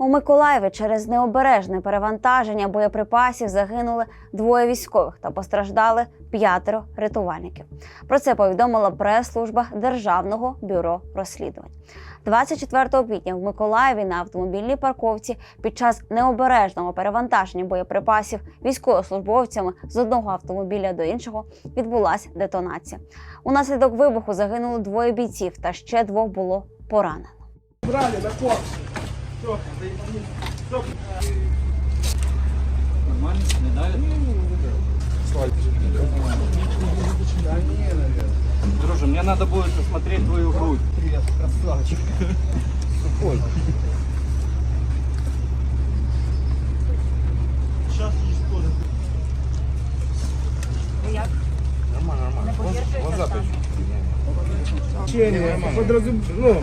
У Миколаєві через необережне перевантаження боєприпасів загинули двоє військових та постраждали п'ятеро рятувальників. Про це повідомила прес-служба Державного бюро розслідувань. 24 квітня в Миколаєві на автомобільній парковці під час необережного перевантаження боєприпасів військовослужбовцями з одного автомобіля до іншого відбулася детонація. Унаслідок вибуху загинули двоє бійців та ще двох було поранено. Брали на корпус. Нормально? Не давит? Друже, мне надо будет осмотреть твою грудь. Привет, красавчик. Сухой. Сейчас есть тоже. Нормально, нормально. Глаза? Течение, подразум... Ну.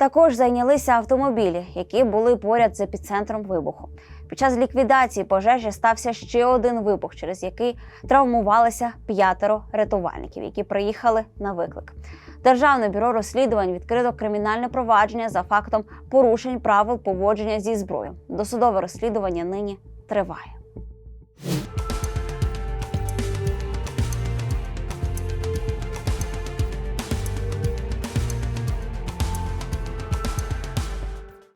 Також зайнялися автомобілі, які були поряд з епіцентром вибуху. Під час ліквідації пожежі стався ще один вибух, через який травмувалися п'ятеро рятувальників, які приїхали на виклик. Державне бюро розслідувань відкрито кримінальне провадження за фактом порушень правил поводження зі зброєю. Досудове розслідування нині триває.